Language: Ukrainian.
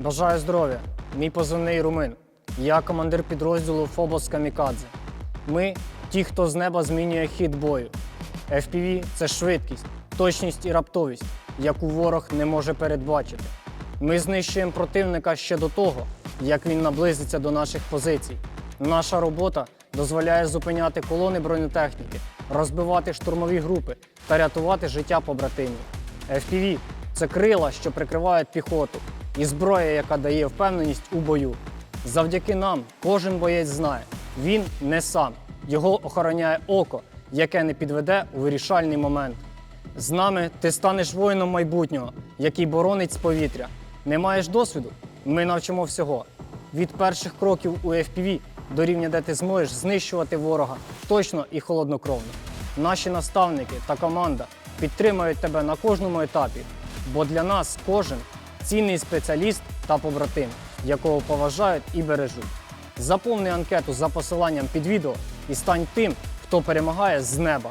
Бажаю здоров'я. Мій позивний Румин. Я командир підрозділу Фобос Камікадзе. Ми ті, хто з неба змінює хід бою. FPV – це швидкість, точність і раптовість, яку ворог не може передбачити. Ми знищуємо противника ще до того, як він наблизиться до наших позицій. Наша робота дозволяє зупиняти колони бронетехніки, розбивати штурмові групи та рятувати життя побратимів. FPV – це крила, що прикривають піхоту, і зброя, яка дає впевненість у бою. Завдяки нам кожен боєць знає, він не сам. Його охороняє око, яке не підведе у вирішальний момент. З нами ти станеш воїном майбутнього, який боронить з повітря. Не маєш досвіду? Ми навчимо всього. Від перших кроків у FPV до рівня, де ти зможеш знищувати ворога точно і холоднокровно. Наші наставники та команда підтримують тебе на кожному етапі, бо для нас кожен цінний спеціаліст та побратим, якого поважають і бережуть. Заповни анкету за посиланням під відео і стань тим, хто перемагає з неба.